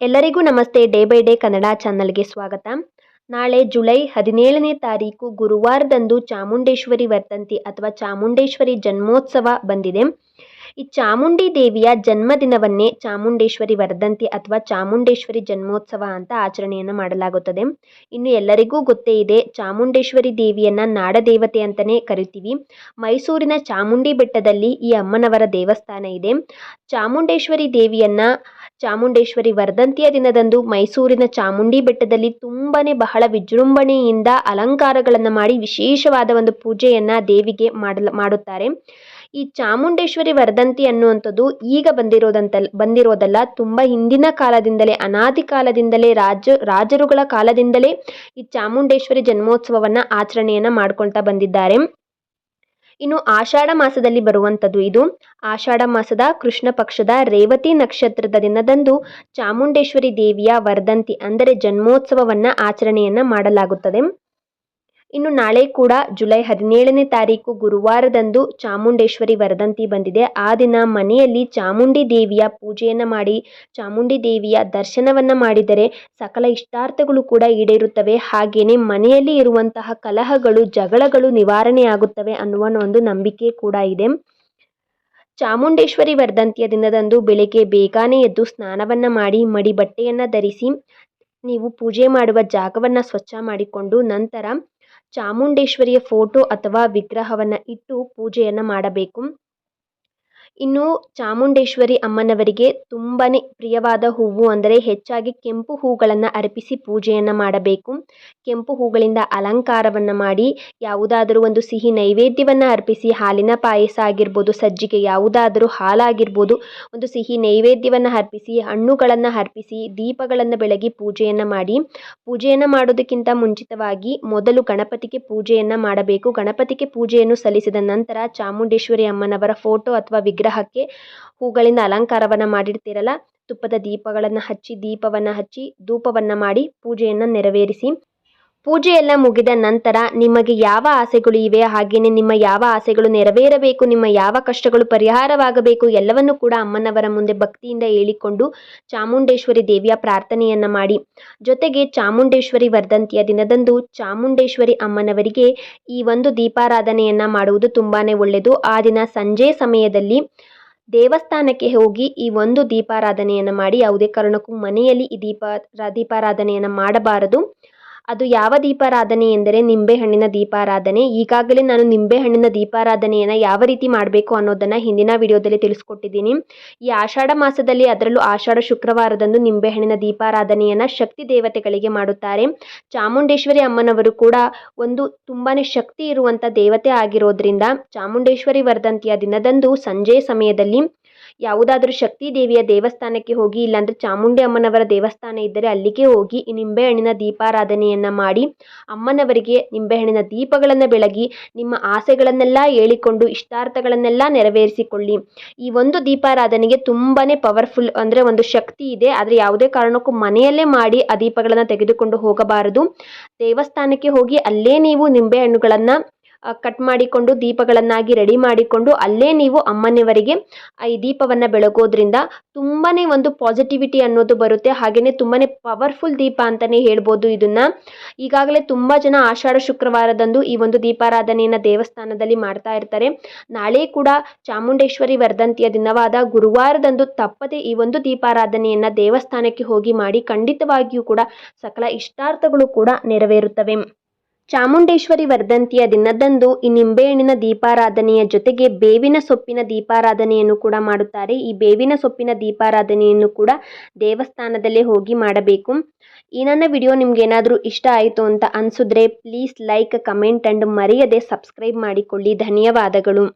ಎಲ್ಲರಿಗೂ ನಮಸ್ತೆ. Day by day Kannada ಚಾನಲ್ಗೆ ಸ್ವಾಗತ. ನಾಳೆ ಜುಲೈ ಹದಿನೇಳನೇ ತಾರೀಕು ಗುರುವಾರದಂದು ಚಾಮುಂಡೇಶ್ವರಿ ವರ್ಧಂತಿ ಅಥವಾ ಚಾಮುಂಡೇಶ್ವರಿ ಜನ್ಮೋತ್ಸವ ಬಂದಿದೆ. ಈ ಚಾಮುಂಡಿ ದೇವಿಯ ಜನ್ಮದಿನವನ್ನೇ ಚಾಮುಂಡೇಶ್ವರಿ ವರ್ಧಂತಿ ಅಥವಾ ಚಾಮುಂಡೇಶ್ವರಿ ಜನ್ಮೋತ್ಸವ ಅಂತ ಆಚರಣೆಯನ್ನು ಮಾಡಲಾಗುತ್ತದೆ. ಇನ್ನು ಎಲ್ಲರಿಗೂ ಗೊತ್ತೇ ಇದೆ, ಚಾಮುಂಡೇಶ್ವರಿ ದೇವಿಯನ್ನ ನಾಡದೇವತೆ ಅಂತಲೇ ಕರಿತೀವಿ. ಮೈಸೂರಿನ ಚಾಮುಂಡಿ ಬೆಟ್ಟದಲ್ಲಿ ಈ ಅಮ್ಮನವರ ದೇವಸ್ಥಾನ ಇದೆ. ಚಾಮುಂಡೇಶ್ವರಿ ದೇವಿಯನ್ನ ಚಾಮುಂಡೇಶ್ವರಿ ವರ್ಧಂತಿಯ ದಿನದಂದು ಮೈಸೂರಿನ ಚಾಮುಂಡಿ ಬೆಟ್ಟದಲ್ಲಿ ತುಂಬನೇ ಬಹಳ ವಿಜೃಂಭಣೆಯಿಂದ ಅಲಂಕಾರಗಳನ್ನು ಮಾಡಿ ವಿಶೇಷವಾದ ಒಂದು ಪೂಜೆಯನ್ನು ದೇವಿಗೆ ಮಾಡಲು, ಮಾಡುತ್ತಾರೆ. ಈ ಚಾಮುಂಡೇಶ್ವರಿ ವರ್ಧಂತಿ ಅನ್ನುವಂಥದ್ದು ಈಗ ಬಂದಿರೋದಂತ ಬಂದಿರೋದಲ್ಲ, ತುಂಬ ಹಿಂದಿನ ಕಾಲದಿಂದಲೇ, ಅನಾದಿ ಕಾಲದಿಂದಲೇ, ರಾಜ, ರಾಜರುಗಳ ಕಾಲದಿಂದಲೇ ಈ ಚಾಮುಂಡೇಶ್ವರಿ ಜನ್ಮೋತ್ಸವವನ್ನು ಆಚರಣೆಯನ್ನು ಮಾಡ್ಕೊಳ್ತಾ ಬಂದಿದ್ದಾರೆ. ಇನ್ನು ಆಷಾಢ ಮಾಸದಲ್ಲಿ ಬರುವಂಥದ್ದು ಇದು. ಆಷಾಢ ಮಾಸದ ಕೃಷ್ಣ ಪಕ್ಷದ ರೇವತಿ ನಕ್ಷತ್ರದ ದಿನದಂದು ಚಾಮುಂಡೇಶ್ವರಿ ದೇವಿಯ ವರ್ಧಂತಿ ಅಂದರೆ ಜನ್ಮೋತ್ಸವವನ್ನು ಆಚರಣೆಯನ್ನು ಮಾಡಲಾಗುತ್ತದೆ. ಇನ್ನು ನಾಳೆ ಕೂಡ ಜುಲೈ ಹದಿನೇಳನೇ ತಾರೀಕು ಗುರುವಾರದಂದು ಚಾಮುಂಡೇಶ್ವರಿ ವರದಂತಿ ಬಂದಿದೆ. ಆ ದಿನ ಮನೆಯಲ್ಲಿ ಚಾಮುಂಡಿ ದೇವಿಯ ಪೂಜೆಯನ್ನು ಮಾಡಿ, ಚಾಮುಂಡಿ ದೇವಿಯ ದರ್ಶನವನ್ನು ಮಾಡಿದರೆ ಸಕಲ ಇಷ್ಟಾರ್ಥಗಳು ಕೂಡ ಈಡೇರುತ್ತವೆ. ಹಾಗೆಯೇ ಮನೆಯಲ್ಲಿ ಇರುವಂತಹ ಕಲಹಗಳು, ಜಗಳಗಳು ನಿವಾರಣೆ ಆಗುತ್ತವೆ ಅನ್ನುವ ಒಂದು ನಂಬಿಕೆ ಕೂಡ ಇದೆ. ಚಾಮುಂಡೇಶ್ವರಿ ವರ್ಧಂತಿಯ ದಿನದಂದು ಬೆಳಗ್ಗೆ ಬೇಗನೆ ಎದ್ದು ಸ್ನಾನವನ್ನು ಮಾಡಿ ಮಡಿ ಬಟ್ಟೆಯನ್ನು ಧರಿಸಿ, ನೀವು ಪೂಜೆ ಮಾಡುವ ಜಾಗವನ್ನು ಸ್ವಚ್ಛ ಮಾಡಿಕೊಂಡು ನಂತರ ಚಾಮುಂಡೇಶ್ವರಿಯ ಫೋಟೋ ಅಥವಾ ವಿಗ್ರಹವನ್ನು ಇಟ್ಟು ಪೂಜೆಯನ್ನು ಮಾಡಬೇಕು. ಇನ್ನು ಚಾಮುಂಡೇಶ್ವರಿ ಅಮ್ಮನವರಿಗೆ ತುಂಬಾ ಪ್ರಿಯವಾದ ಹೂವು ಅಂದರೆ ಹೆಚ್ಚಾಗಿ ಕೆಂಪು ಹೂಗಳನ್ನು ಅರ್ಪಿಸಿ ಪೂಜೆಯನ್ನು ಮಾಡಬೇಕು. ಕೆಂಪು ಹೂಗಳಿಂದ ಅಲಂಕಾರವನ್ನು ಮಾಡಿ ಯಾವುದಾದರೂ ಒಂದು ಸಿಹಿ ನೈವೇದ್ಯವನ್ನು ಅರ್ಪಿಸಿ ಹಾಲಿನ ಪಾಯಸ ಆಗಿರ್ಬೋದು, ಸಜ್ಜಿಗೆ ಯಾವುದಾದರೂ ಹಾಲಾಗಿರ್ಬೋದು, ಒಂದು ಸಿಹಿ ನೈವೇದ್ಯವನ್ನು ಅರ್ಪಿಸಿ, ಹಣ್ಣುಗಳನ್ನು ಅರ್ಪಿಸಿ, ದೀಪಗಳನ್ನು ಬೆಳಗಿ ಪೂಜೆಯನ್ನು ಮಾಡಿ. ಪೂಜೆಯನ್ನು ಮಾಡೋದಕ್ಕಿಂತ ಮುಂಚಿತವಾಗಿ ಮೊದಲು ಗಣಪತಿಗೆ ಪೂಜೆಯನ್ನು ಮಾಡಬೇಕು. ಗಣಪತಿಗೆ ಪೂಜೆಯನ್ನು ಸಲ್ಲಿಸಿದ ನಂತರ ಚಾಮುಂಡೇಶ್ವರಿ ಅಮ್ಮನವರ ಫೋಟೋ ಅಥವಾ ವಿಗ್ರಹ ವಿಗ್ರಹಕ್ಕೆ ಹೂಗಳಿಂದ ಅಲಂಕಾರವನ್ನು ಮಾಡಿರ್ತೀರಲ್ಲ ತುಪ್ಪದ ದೀಪಗಳನ್ನು ಹಚ್ಚಿ ದೀಪವನ್ನು ಹಚ್ಚಿ ಧೂಪವನ್ನು ಮಾಡಿ ಪೂಜೆಯನ್ನು ನೆರವೇರಿಸಿ. ಪೂಜೆ ಎಲ್ಲ ಮುಗಿದ ನಂತರ ನಿಮಗೆ ಯಾವ ಆಸೆಗಳು ಇವೆ? ಹಾಗೆಯೇ ನಿಮ್ಮ ಯಾವ ಆಸೆಗಳು ನೆರವೇರಬೇಕು? ನಿಮ್ಮ ಯಾವ ಕಷ್ಟಗಳು ಪರಿಹಾರವಾಗಬೇಕು? ಎಲ್ಲವನ್ನು ಕೂಡ ಅಮ್ಮನವರ ಮುಂದೆ ಭಕ್ತಿಯಿಂದ ಹೇಳಿಕೊಂಡು ಚಾಮುಂಡೇಶ್ವರಿ ದೇವಿಯ ಪ್ರಾರ್ಥನೆಯನ್ನು ಮಾಡಿ. ಜೊತೆಗೆ ಚಾಮುಂಡೇಶ್ವರಿ ವರ್ಧಂತಿಯ ದಿನದಂದು ಚಾಮುಂಡೇಶ್ವರಿ ಅಮ್ಮನವರಿಗೆ ಈ ಒಂದು ದೀಪಾರಾಧನೆಯನ್ನು ಮಾಡುವುದು ತುಂಬಾ ಒಳ್ಳೆಯದು. ಆ ದಿನ ಸಂಜೆ ಸಮಯದಲ್ಲಿ ದೇವಸ್ಥಾನಕ್ಕೆ ಹೋಗಿ ಈ ಒಂದು ದೀಪಾರಾಧನೆಯನ್ನು ಮಾಡಿ, ಯಾವುದೇ ಕಾರಣಕ್ಕೂ ಮನೆಯಲ್ಲಿ ಈ ದೀಪ, ದೀಪಾರಾಧನೆಯನ್ನು ಮಾಡಬಾರದು. ಅದು ಯಾವ ದೀಪಾರಾಧನೆ ಎಂದರೆ ನಿಂಬೆಹಣ್ಣಿನ ದೀಪಾರಾಧನೆ. ಈಗಾಗಲೇ ನಾನು ನಿಂಬೆಹಣ್ಣಿನ ದೀಪಾರಾಧನೆಯನ್ನು ಯಾವ ರೀತಿ ಮಾಡಬೇಕು ಅನ್ನೋದನ್ನು ಹಿಂದಿನ ವಿಡಿಯೋದಲ್ಲಿ ತಿಳಿಸ್ಕೊಟ್ಟಿದ್ದೀನಿ. ಈ ಆಷಾಢ ಮಾಸದಲ್ಲಿ ಅದರಲ್ಲೂ ಆಷಾಢ ಶುಕ್ರವಾರದಂದು ನಿಂಬೆಹಣ್ಣಿನ ದೀಪಾರಾಧನೆಯನ್ನು ಶಕ್ತಿ ದೇವತೆಗಳಿಗೆ ಮಾಡುತ್ತಾರೆ. ಚಾಮುಂಡೇಶ್ವರಿ ಅಮ್ಮನವರು ಕೂಡ ಒಂದು ತುಂಬಾ ಶಕ್ತಿ ಇರುವಂಥ ದೇವತೆ ಆಗಿರೋದ್ರಿಂದ ಚಾಮುಂಡೇಶ್ವರಿ ವರ್ಧಂತಿಯ ದಿನದಂದು ಸಂಜೆ ಸಮಯದಲ್ಲಿ ಯಾವುದಾದ್ರೂ ಶಕ್ತಿ ದೇವಿಯ ದೇವಸ್ಥಾನಕ್ಕೆ ಹೋಗಿ, ಇಲ್ಲಾಂದರೆ ಚಾಮುಂಡಿ ಅಮ್ಮನವರ ದೇವಸ್ಥಾನ ಇದ್ದರೆ ಅಲ್ಲಿಗೆ ಹೋಗಿ, ನಿಂಬೆಹಣ್ಣಿನ ದೀಪಾರಾಧನೆಯನ್ನು ಮಾಡಿ, ಅಮ್ಮನವರಿಗೆ ನಿಂಬೆಹಣ್ಣಿನ ದೀಪಗಳನ್ನು ಬೆಳಗಿ, ನಿಮ್ಮ ಆಸೆಗಳನ್ನೆಲ್ಲ ಹೇಳಿಕೊಂಡು, ಇಷ್ಟಾರ್ಥಗಳನ್ನೆಲ್ಲ ನೆರವೇರಿಸಿಕೊಳ್ಳಿ. ಈ ಒಂದು ದೀಪಾರಾಧನೆಗೆ ತುಂಬಾ ಪವರ್ಫುಲ್ ಅಂದರೆ ಒಂದು ಶಕ್ತಿ ಇದೆ. ಆದರೆ ಯಾವುದೇ ಕಾರಣಕ್ಕೂ ಮನೆಯಲ್ಲೇ ಮಾಡಿ ಆ ದೀಪಗಳನ್ನು ತೆಗೆದುಕೊಂಡು ಹೋಗಬಾರದು. ದೇವಸ್ಥಾನಕ್ಕೆ ಹೋಗಿ ಅಲ್ಲೇ ನೀವು ನಿಂಬೆಹಣ್ಣುಗಳನ್ನು ಕಟ್ ಮಾಡಿಕೊಂಡು ದೀಪಗಳನ್ನಾಗಿ ರೆಡಿ ಮಾಡಿಕೊಂಡು ಅಲ್ಲೇ ನೀವು ಅಮ್ಮನವರಿಗೆ ಈ ದೀಪವನ್ನು ಬೆಳಗೋದ್ರಿಂದ ತುಂಬಾ ಒಂದು ಪಾಸಿಟಿವಿಟಿ ಅನ್ನೋದು ಬರುತ್ತೆ. ಹಾಗೆಯೇ ತುಂಬಾ ಪವರ್ಫುಲ್ ದೀಪ ಅಂತಲೇ ಹೇಳ್ಬೋದು ಇದನ್ನು. ಈಗಾಗಲೇ ತುಂಬ ಜನ ಆಷಾಢ ಶುಕ್ರವಾರದಂದು ಈ ಒಂದು ದೀಪಾರಾಧನೆಯನ್ನು ದೇವಸ್ಥಾನದಲ್ಲಿ ಮಾಡ್ತಾ ಇರ್ತಾರೆ. ನಾಳೆ ಕೂಡ ಚಾಮುಂಡೇಶ್ವರಿ ವರ್ಧಂತಿಯ ದಿನವಾದ ಗುರುವಾರದಂದು ತಪ್ಪದೆ ಈ ಒಂದು ದೀಪಾರಾಧನೆಯನ್ನು ದೇವಸ್ಥಾನಕ್ಕೆ ಹೋಗಿ ಮಾಡಿ ಖಂಡಿತವಾಗಿಯೂ ಕೂಡ ಸಕಲ ಇಷ್ಟಾರ್ಥಗಳು ಕೂಡ ನೆರವೇರುತ್ತವೆ. ಚಾಮುಂಡೇಶ್ವರಿ ವರ್ಧಂತಿಯ ದಿನದಂದು ಈ ನಿಂಬೆಹಣ್ಣಿನ ದೀಪಾರಾಧನೆಯ ಜೊತೆಗೆ ಬೇವಿನ ಸೊಪ್ಪಿನ ದೀಪಾರಾಧನೆಯನ್ನು ಕೂಡ ಮಾಡುತ್ತಾರೆ. ಈ ಬೇವಿನ ಸೊಪ್ಪಿನ ದೀಪಾರಾಧನೆಯನ್ನು ಕೂಡ ದೇವಸ್ಥಾನದಲ್ಲೇ ಹೋಗಿ ಮಾಡಬೇಕು. ಈ ನನ್ನ ವಿಡಿಯೋ ನಿಮ್ಗೆ ಏನಾದರೂ ಇಷ್ಟ ಆಯಿತು ಅಂತ ಅನಿಸಿದ್ರೆ ಪ್ಲೀಸ್ ಲೈಕ್ ಕಮೆಂಟ್ ಆ್ಯಂಡ್ ಮರೆಯದೆ ಸಬ್ಸ್ಕ್ರೈಬ್ ಮಾಡಿಕೊಳ್ಳಿ. ಧನ್ಯವಾದಗಳು.